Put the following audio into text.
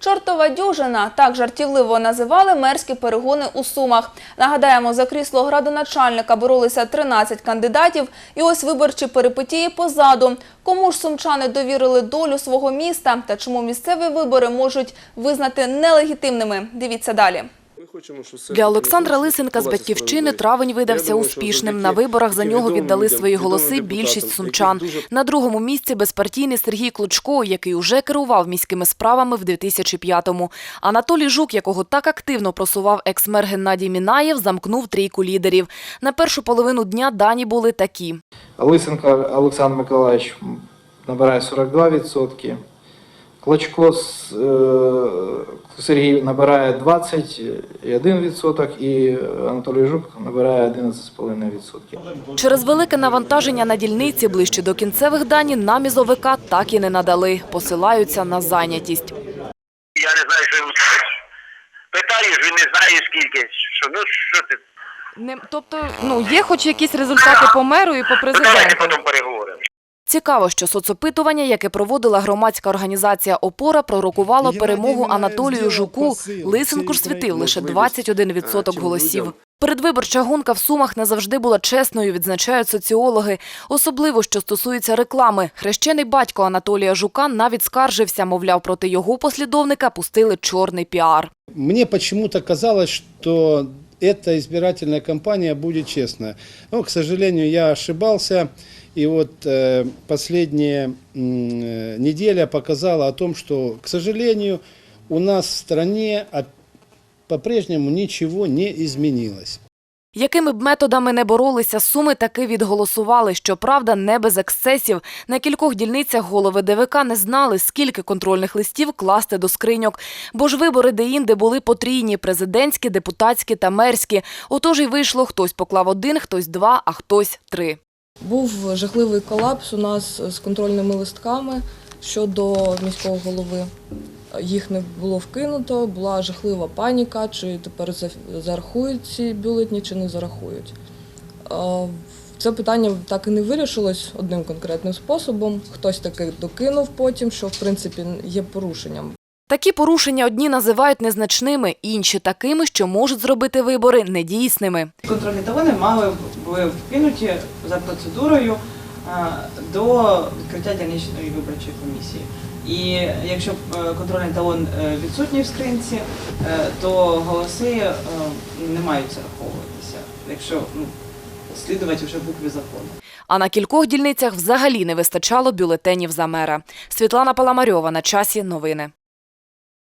Чортова дюжина так жартівливо називали мерські перегони у Сумах. Нагадаємо, за крісло градоначальника боролися 13 кандидатів, і ось виборчі перипетії позаду. Кому ж сумчани довірили долю свого міста та чому місцеві вибори можуть визнати нелегітимними? Дивіться далі. Для Олександра Лисенка з батьківщини травень видався успішним. На виборах за нього віддали свої голоси більшість сумчан. На другому місці безпартійний Сергій Клочко, який уже керував міськими справами в 2005-му. Анатолій Жук, якого так активно просував екс-мер Геннадій Мінаєв, замкнув трійку лідерів. На першу половину дня дані були такі. Лисенко Олександр Миколаївич набирає 42%. Клочко с- е, Сергій набирає 21% і Анатолій Жук набирає 11,5%. Через велике навантаження на дільниці ближче до кінцевих дані нам із ОВК так і не надали. Посилаються на зайнятість. Я не знаю, що йому сказати. Питаєш, він не знає скільки. Що, ну що ти? Не, тобто, ну є хоч якісь результати по меру і по Ну, давайте потім переговоримо. Цікаво, що соцопитування, яке проводила громадська організація «Опора», пророкувало перемогу Анатолію Жуку. Лисенку ж світив лише 21% голосів. Передвиборча гонка в Сумах не завжди була чесною, відзначають соціологи. Особливо, що стосується реклами. Хрещений батько Анатолія Жука навіть скаржився, мовляв, проти його послідовника пустили чорний піар. Мне почему-то казалось, что эта избирательная кампания будет честная. Но, к сожалению, я ошибался. И вот э, последняя э, неделя показала о том, что, к сожалению, у нас в стране по-прежнему ничего не изменилось. Якими б методами не боролися, суми таки відголосували. Щоправда, не без ексцесів. На кількох дільницях голови ДВК не знали, скільки контрольних листів класти до скриньок. Бо ж вибори деінде були потрійні – президентські, депутатські та мерські. Отож і вийшло, хтось поклав один, хтось два, а хтось три. Був жахливий колапс у нас з контрольними листками щодо міського голови. Їх не було вкинуто, була жахлива паніка, чи тепер за- зарахують ці бюлетні, чи не зарахують. Це питання так і не вирішилось одним конкретним способом. Хтось таки докинув потім, що в принципі є порушенням. Такі порушення одні називають незначними, інші – такими, що можуть зробити вибори недійсними. Контрольні талони мали були вкинуті за процедурою до відкриття дільничної виборчої комісії. І якщо е, контрольний талон е, відсутній в скринці, е, то голоси не мають зараховуватися, якщо ну, слідувати вже букві закону. А на кількох дільницях взагалі не вистачало бюлетенів за мера. Світлана Паламарьова на часі новини.